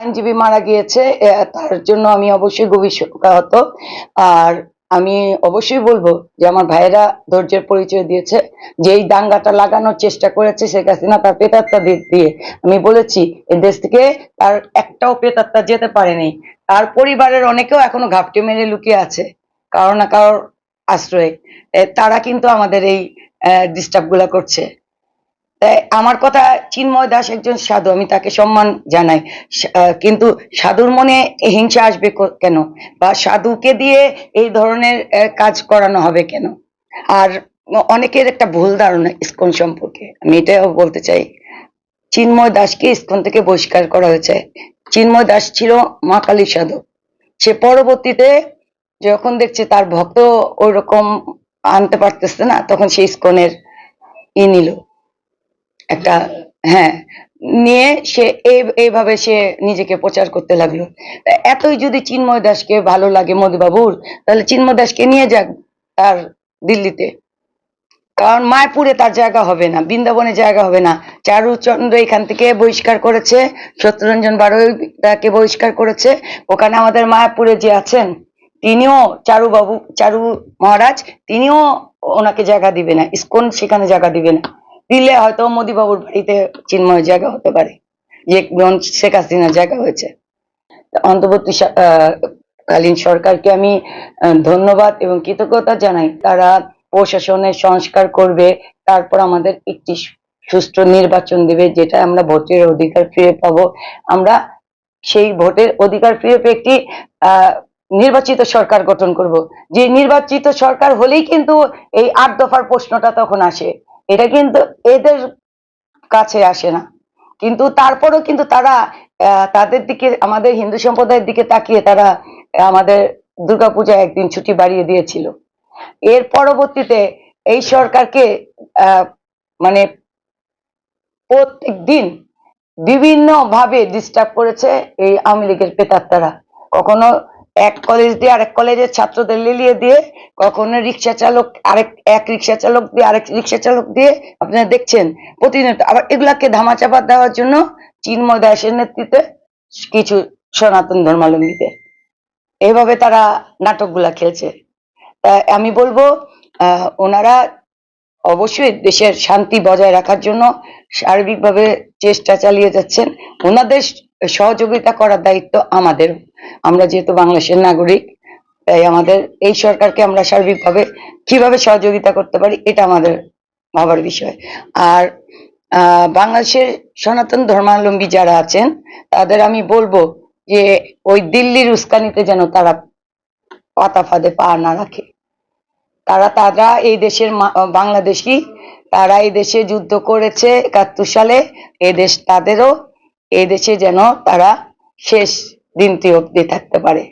আইনজীবী মারা গিয়েছে তার জন্য আমি অবশ্যই গভীর শোকাহত আর আমি অবশ্যই বলব যে আমার ভাইয়েরা ধৈর্যের পরিচয় দিয়েছে যে এই দাঙ্গাটা লাগানোর চেষ্টা করেছে শেখ হাসিনা, তার পেতাত্তা দিয়ে। আমি বলেছি, এ দেশ থেকে তার একটাও পেতাত্তা যেতে পারেনি। তার পরিবারের অনেকেও এখনও ঘাপটি মেরে লুকিয়ে আছে, কারও না কারোর আশ্রয়ে। তারা কিন্তু আমাদের এই ডিস্টার্বগুলা করছে। আমার কথা চিন্ময় দাস একজন সাধু, আমি তাকে সম্মান জানাই। কিন্তু সাধুর মনে হিংসা আসবে কেন? বা সাধুকে দিয়ে এই ধরনের কাজ করানো হবে কেন? আর অনেকের একটা ভুল ধারণা ইস্কন সম্পর্কে। আমি এটাও বলতে চাই, চিন্ময় দাসকে ইস্কন থেকে বহিষ্কার করা হয়েছে। চিন্ময় দাস ছিল মা কালীর সাধক সে পরবর্তীতে যখন দেখছে তার ভক্ত ওই রকম আনতে পারতেছে না, তখন সে ইস্কনের ই নিল। একটা হ্যাঁ নিয়ে সে এইভাবে সে নিজেকে প্রচার করতে লাগল। এতই যদি চিন্ময় দাসকে ভালো লাগে মোদীবাবুর তাহলে চিন্ময় দাসকে নিয়ে যাক তার দিল্লিতে। কারণ মায়াপুরে তার জায়গা হবে না, বৃন্দাবনে জায়গা হবে না। চারুচন্দ্র এখান থেকে বহিষ্কার করেছে, সত্যরঞ্জন বারোই তাকে বহিষ্কার করেছে। ওখানে আমাদের মায়াপুরে যে আছেন, তিনিও চারু বাবু চারু মহারাজ, তিনিও ওনাকে জায়গা দিবে না, ইসকন সেখানে জায়গা দিবে না। দিলে হয়তো মোদী বাবুর বাড়িতে চিন্ময় জায়গা হতে পারে, যে শেখ হাসিনার জায়গা হয়েছে। অন্তর্বর্তী কালীন সরকারকে আমি ধন্যবাদ এবং কৃতজ্ঞতা জানাই। তারা প্রশাসনের সংস্কার করবে, তারপর আমাদের একটি সুষ্ঠু নির্বাচন দেবে, যেটা আমরা ভোটের অধিকার ফিরে পাবো। আমরা সেই ভোটের অধিকার ফিরে পেয়ে একটি নির্বাচিত সরকার গঠন করব। যে নির্বাচিত সরকার হলেই কিন্তু এই আট দফার প্রশ্নটা তখন আসে। এটা কিন্তু এদের কাছে আসে না। কিন্তু তারপরেও কিন্তু তারা তাদের দিকে, আমাদের হিন্দু সম্প্রদায়ের দিকে তাকিয়ে তারা আমাদের দুর্গাপূজায় একদিন ছুটি বাড়িয়ে দিয়েছিল। এর পরবর্তীতে এই সরকারকে মানে প্রত্যেক দিন বিভিন্ন ভাবে ডিস্টার্ব করেছে এই আওয়ামী লীগের পেতাত্তারা কখনো এক কলেজ দিয়ে আরেক কলেজের ছাত্রদের লিলিয়ে দিয়ে, কখনো রিক্সা চালক, আরেক, এক রিক্সা চালক দিয়ে, আরেক রিক্সা চালক দিয়ে আপনারা দেখছেন প্রতিনিয়ত। আবার এগুলাকে ধামাচাপা দেওয়ার জন্য চিন্ময় দাসের নেতৃত্বে কিছু সনাতন ধর্মাবলম্বীদের। এইভাবে তারা নাটকগুলা খেলছে। আমি বলব ওনারা অবশ্যই দেশের শান্তি বজায় রাখার জন্য সার্বিকভাবে চেষ্টা চালিয়ে যাচ্ছেন। ওনাদের সহযোগিতা করার দায়িত্ব আমাদের। আমরা যেহেতু বাংলাদেশের নাগরিক, তাই আমাদের এই সরকারকে আমরা সার্বিকভাবে কীভাবে সহযোগিতা করতে পারি, এটা আমাদের ভাবার বিষয়। আর বাংলাদেশের সনাতন ধর্মাবলম্বী যারা আছেন, তাদের আমি বলব যে ওই দিল্লির উস্কানিতে যেন তারা পাতা ফাঁদে পা না রাখে। তারা তারা এই দেশের বাংলাদেশি, তারা এই দেশে যুদ্ধ করেছে একাত্তর সালে এদেশ তাদেরও এই দেশে যেন তারা শেষ দিনটি অব্দি থাকতে পারে।